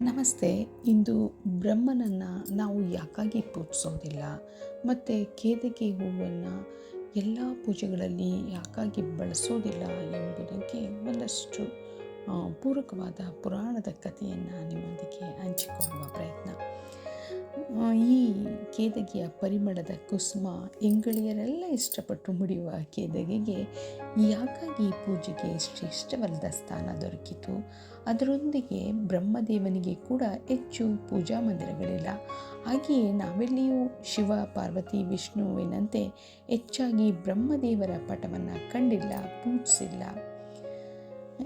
ನಮಸ್ತೆ, ಇಂದು ಬ್ರಹ್ಮನನ್ನು ನಾವು ಯಾಕಾಗಿ ಪೂಜಿಸೋದಿಲ್ಲ? ಮತ್ತು ಕೇದಕಿ ಹೂವನ್ನು ಎಲ್ಲ ಪೂಜೆಗಳಲ್ಲಿ ಯಾಕಾಗಿ ಬಳಸೋದಿಲ್ಲ ಎಂಬುದಕ್ಕೆ ಒಂದಷ್ಟು ಪೂರಕವಾದ ಪುರಾಣದ ಕಥೆಯನ್ನು ನಿಮ್ಮೊಂದಿಗೆ ಹಂಚಿಕೊಳ್ಳುವ ಪ್ರಯತ್ನ. ಈ ಕೇದಗಿಯ ಪರಿಮಳದ ಕುಸುಮ ಇಂಗಳಿಯರೆಲ್ಲ ಇಷ್ಟಪಟ್ಟು ಮುಡಿಯುವ ಕೇದಗಿಗೆ ಯಾಕಾಗಿ ಈ ಪೂಜೆಗೆ ಶ್ರೇಷ್ಠವಲ್ಲದ ಸ್ಥಾನ ದೊರಕಿತು? ಅದರೊಂದಿಗೆ ಬ್ರಹ್ಮದೇವನಿಗೆ ಕೂಡ ಹೆಚ್ಚು ಪೂಜಾ ಮಂದಿರಗಳಿಲ್ಲ. ಹಾಗೆಯೇ ನಾವೆಲ್ಲಿಯೂ ಶಿವ, ಪಾರ್ವತಿ, ವಿಷ್ಣುವಿನಂತೆ ಹೆಚ್ಚಾಗಿ ಬ್ರಹ್ಮದೇವರ ಪಟವನ್ನು ಕಂಡಿಲ್ಲ, ಪೂಜಿಸಿಲ್ಲ.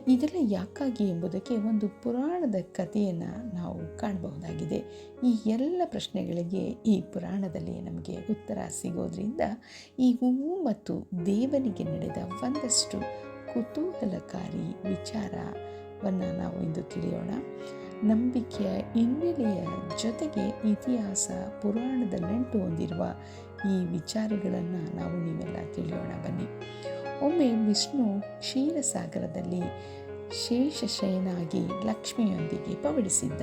ಇದೆಲ್ಲ ಯಾಕಾಗಿ ಎಂಬುದಕ್ಕೆ ಒಂದು ಪುರಾಣದ ಕಥೆಯನ್ನು ನಾವು ಕಾಣಬಹುದಾಗಿದೆ. ಈ ಎಲ್ಲ ಪ್ರಶ್ನೆಗಳಿಗೆ ಈ ಪುರಾಣದಲ್ಲಿ ನಮಗೆ ಉತ್ತರ ಸಿಗೋದ್ರಿಂದ ಈ ಹೂವು ಮತ್ತು ದೇವನಿಗೆ ನಡೆದ ಒಂದಷ್ಟು ಕುತೂಹಲಕಾರಿ ವಿಚಾರವನ್ನು ನಾವು ಇಂದು ತಿಳಿಯೋಣ. ನಂಬಿಕೆಯ ಹಿನ್ನೆಲೆಯ ಜೊತೆಗೆ ಇತಿಹಾಸ, ಪುರಾಣದ ನೆಂಟು ಹೊಂದಿರುವ ಈ ವಿಚಾರಗಳನ್ನು ನಾವು ನೀವೆಲ್ಲ ತಿಳಿಯೋಣ ಬನ್ನಿ. ಒಮ್ಮೆ ವಿಷ್ಣು ಕ್ಷೀರಸಾಗರದಲ್ಲಿ ಶೇಷಶಯನಾಗಿ ಲಕ್ಷ್ಮಿಯೊಂದಿಗೆ ಪವಡಿಸಿದ್ದ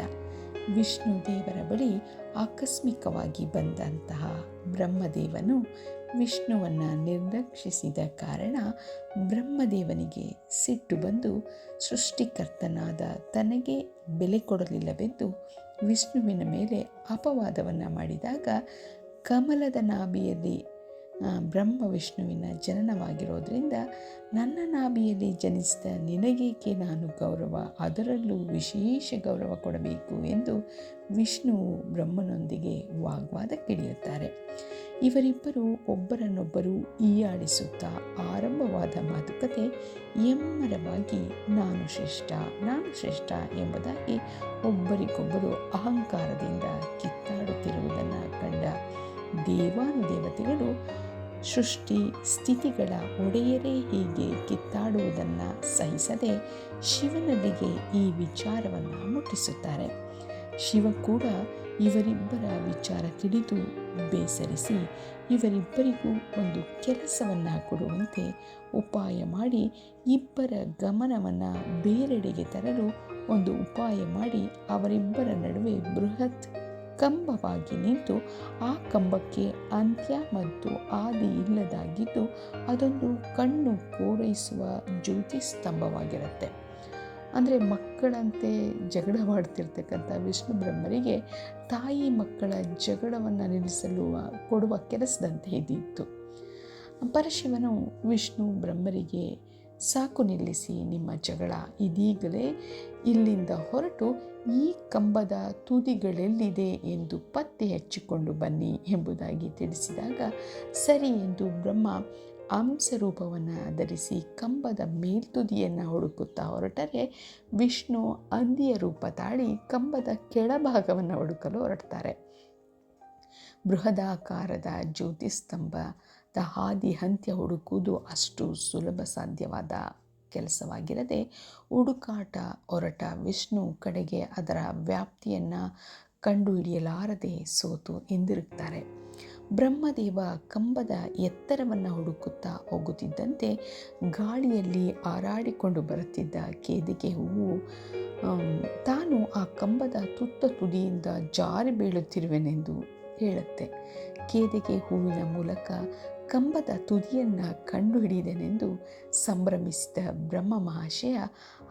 ವಿಷ್ಣು ದೇವರ ಬಳಿ ಆಕಸ್ಮಿಕವಾಗಿ ಬಂದಂತಹ ಬ್ರಹ್ಮದೇವನು ವಿಷ್ಣುವನ್ನು ನಿರ್ಲಕ್ಷಿಸಿದ ಕಾರಣ ಬ್ರಹ್ಮದೇವನಿಗೆ ಸಿಟ್ಟು ಬಂದು ಸೃಷ್ಟಿಕರ್ತನಾದ ತನಗೆ ಬೆಲೆ ಕೊಡಲಿಲ್ಲವೆಂದು ವಿಷ್ಣುವಿನ ಮೇಲೆ ಅಪವಾದವನ್ನು ಮಾಡಿದಾಗ ಕಮಲದ ನಾಭಿಯಲ್ಲಿ ಬ್ರಹ್ಮ ವಿಷ್ಣುವಿನ ಜನನವಾಗಿರೋದ್ರಿಂದ ನನ್ನ ನಾಭಿಯಲ್ಲಿ ಜನಿಸಿದ ನಿನಗೇಕೆ ನಾನು ಗೌರವ? ಅದರಲ್ಲೂ ವಿಶೇಷ ಗೌರವ ಕೊಡಬೇಕು ಎಂದು ವಿಷ್ಣು ಬ್ರಹ್ಮನೊಂದಿಗೆ ವಾಗ್ವಾದಕ್ಕಿಳಿಯುತ್ತಾರೆ. ಇವರಿಬ್ಬರು ಒಬ್ಬರನ್ನೊಬ್ಬರು ಈಯಾಡಿಸುತ್ತಾ ಆರಂಭವಾದ ಮಾತುಕತೆ ಎಮ್ಮರವಾಗಿ ನಾನು ಶ್ರೇಷ್ಠ ನಾನು ಶ್ರೇಷ್ಠ ಎಂಬುದಾಗಿ ಒಬ್ಬರಿಗೊಬ್ಬರು ಅಹಂಕಾರದಿಂದ ಕಿತ್ತಾಡುತ್ತಿರುವುದನ್ನು ಕಂಡ ದೇವಾನುದೇವತೆಗಳು ಸೃಷ್ಟಿ ಸ್ಥಿತಿಗಳ ಒಡೆಯರೇ ಹೀಗೆ ಕಿತ್ತಾಡುವುದನ್ನು ಸಹಿಸದೆ ಶಿವನಲ್ಲಿಗೆ ಈ ವಿಚಾರವನ್ನು ಮುಟ್ಟಿಸುತ್ತಾರೆ. ಶಿವ ಕೂಡ ಇವರಿಬ್ಬರ ವಿಚಾರ ತಿಳಿದು ಬೇಸರಿಸಿ ಇವರಿಬ್ಬರಿಗೂ ಒಂದು ಕೆಲಸವನ್ನು ಕೊಡುವಂತೆ ಉಪಾಯ ಮಾಡಿ ಇಬ್ಬರ ಗಮನವನ್ನು ಬೇರೆಡೆಗೆ ತರಲು ಒಂದು ಉಪಾಯ ಮಾಡಿ ಅವರಿಬ್ಬರ ನಡುವೆ ಬೃಹತ್ ಕಂಬವಾಗಿ ನಿಂತು ಆ ಕಂಬಕ್ಕೆ ಅಂತ್ಯ ಮತ್ತು ಆದಿ ಇಲ್ಲದಾಗಿದ್ದು ಅದೊಂದು ಕಣ್ಣು ಪೂರೈಸುವ ಜ್ಯೋತಿ ಸ್ತಂಭವಾಗಿರುತ್ತೆ. ಅಂದರೆ ಮಕ್ಕಳಂತೆ ಜಗಳವಾಡ್ತಿರ್ತಕ್ಕಂಥ ವಿಷ್ಣು ಬ್ರಹ್ಮರಿಗೆ ತಾಯಿ ಮಕ್ಕಳ ಜಗಳವನ್ನು ನಿಲ್ಲಿಸಲು ಕೊಡುವ ಕೆಲಸದಂತೆ ಇದ್ದಿತ್ತು ಪರಶಿವನು ವಿಷ್ಣು ಬ್ರಹ್ಮರಿಗೆ ಸಾಕು ನಿಲ್ಲಿಸಿ ನಿಮ್ಮ ಜಗಳ ಇದೀಗಲೇ ಇಲ್ಲಿಂದ ಹೊರಟು ಈ ಕಂಬದ ತುದಿಗಳೆಲ್ಲಿದೆ ಎಂದು ಪತ್ತೆ ಹಚ್ಚಿಕೊಂಡು ಬನ್ನಿ ಎಂಬುದಾಗಿ ತಿಳಿಸಿದಾಗ, ಸರಿ ಎಂದು ಬ್ರಹ್ಮ ಅಂಶರೂಪವನ್ನು ಧರಿಸಿ ಕಂಬದ ಮೇಲ್ತುದಿಯನ್ನು ಹುಡುಕುತ್ತಾ ಹೊರಟರೆ, ವಿಷ್ಣು ಅಂದಿಯ ರೂಪ ತಾಳಿ ಕಂಬದ ಕೆಳಭಾಗವನ್ನು ಹುಡುಕಲು ಹೊರಡ್ತಾರೆ. ಬೃಹದಾಕಾರದ ಜ್ಯೋತಿಸ್ತಂಭದ ಹಾದಿ ಅಂತ್ಯ ಹುಡುಕುವುದು ಅಷ್ಟು ಸುಲಭ ಸಾಧ್ಯವಾದ ಕೆಲಸವಾಗಿರದೆ ಹುಡುಕಾಟ ಹೊರಟ ವಿಷ್ಣು ಕಡೆಗೆ ಅದರ ವ್ಯಾಪ್ತಿಯನ್ನು ಕಂಡುಹಿಡಿಯಲಾರದೆ ಸೋತು ಹಿಂದಿರುಗ್ತಾರೆ ಬ್ರಹ್ಮದೇವ ಕಂಬದ ಎತ್ತರವನ್ನು ಹುಡುಕುತ್ತಾ ಹೋಗುತ್ತಿದ್ದಂತೆ ಗಾಳಿಯಲ್ಲಿ ಹಾರಾಡಿಕೊಂಡು ಬರುತ್ತಿದ್ದ ಕೇದಿಗೆ ಹೂವು ತಾನು ಆ ಕಂಬದ ತುತ್ತ ತುದಿಯಿಂದ ಜಾರಿ ಬೀಳುತ್ತಿರುವೆನೆಂದು ಹೇಳುತ್ತೆ. ಕೇದಿಗೆ ಹೂವಿನ ಮೂಲಕ ಕಂಬದ ತುದಿಯನ್ನು ಕಂಡುಹಿಡಿದನೆಂದು ಸಂಭ್ರಮಿಸಿದ ಬ್ರಹ್ಮ ಮಹಾಶಯ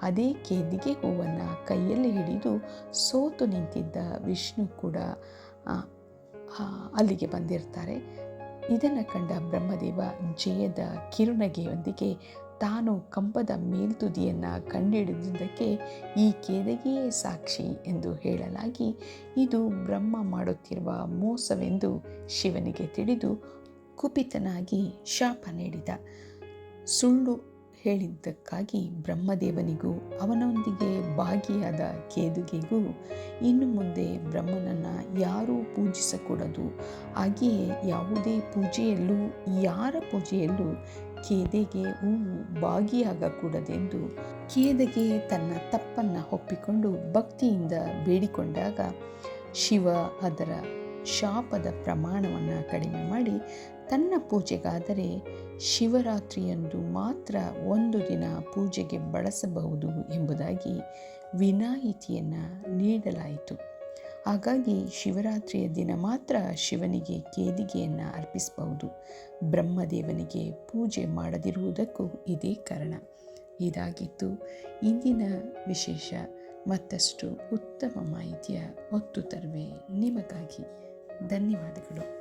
ಅದೇ ಕೇದಿಗೆ ಹೂವನ್ನು ಕೈಯಲ್ಲಿ ಹಿಡಿದು ಸೋತು ನಿಂತಿದ್ದ ವಿಷ್ಣು ಕೂಡ ಅಲ್ಲಿಗೆ ಬಂದಿರ್ತಾರೆ. ಇದನ್ನು ಕಂಡ ಬ್ರಹ್ಮದೇವ ಜಯದ ಕಿರುನಗೆಯೊಂದಿಗೆ ತಾನು ಕಂಬದ ಮೇಲ್ತುದಿಯನ್ನು ಕಂಡಿಡಿದುದಕ್ಕೆ ಈ ಕೇದಗಿಯೇ ಸಾಕ್ಷಿ ಎಂದು ಹೇಳಲಾಗಿ ಇದು ಬ್ರಹ್ಮ ಮಾಡುತ್ತಿರುವ ಮೋಸವೆಂದು ಶಿವನಿಗೆ ತಿಳಿದು ಕುಪಿತನಾಗಿ ಶಾಪ ನೀಡಿದ. ಸುಳ್ಳು ಹೇಳಿದ್ದಕ್ಕಾಗಿ ಬ್ರಹ್ಮದೇವನಿಗೂ ಅವನೊಂದಿಗೆ ಭಾಗಿಯಾದ ಕೇದುಗೆಗೂ ಇನ್ನು ಮುಂದೆ ಬ್ರಹ್ಮನನ್ನು ಯಾರೂ ಪೂಜಿಸಕೂಡದು. ಹಾಗೆಯೇ ಯಾವುದೇ ಪೂಜೆಯಲ್ಲೂ, ಯಾರ ಪೂಜೆಯಲ್ಲೂ ಕೇದೆಗೆ ಹೂವು ಭಾಗಿಯಾಗಕೂಡದೆಂದು ಕೇದೆಗೆ ತನ್ನ ತಪ್ಪನ್ನು ಒಪ್ಪಿಕೊಂಡು ಭಕ್ತಿಯಿಂದ ಬೇಡಿಕೊಂಡಾಗ ಶಿವ ಅದರ ಶಾಪದ ಪ್ರಮಾಣವನ್ನು ಕಡಿಮೆ ಮಾಡಿ ತನ್ನ ಪೂಜೆಗಾದರೆ ಶಿವರಾತ್ರಿಯಂದು ಮಾತ್ರ ಒಂದು ದಿನ ಪೂಜೆಗೆ ಬಳಸಬಹುದು ಎಂಬುದಾಗಿ ವಿನಾಯಿತಿಯನ್ನು ನೀಡಲಾಯಿತು. ಹಾಗಾಗಿ ಶಿವರಾತ್ರಿಯ ದಿನ ಮಾತ್ರ ಶಿವನಿಗೆ ಕೇದಿಗೆಯನ್ನು ಅರ್ಪಿಸಬಹುದು. ಬ್ರಹ್ಮದೇವನಿಗೆ ಪೂಜೆ ಮಾಡದಿರುವುದಕ್ಕೂ ಇದೇ ಕಾರಣ. ಇದಾಗಿತ್ತು ಇಂದಿನ ವಿಶೇಷ. ಮತ್ತಷ್ಟು ಉತ್ತಮ ಮಾಹಿತಿಯ ಹೊತ್ತು ತರುವೆ ನಿಮಗಾಗಿ. ಧನ್ಯವಾದಗಳು.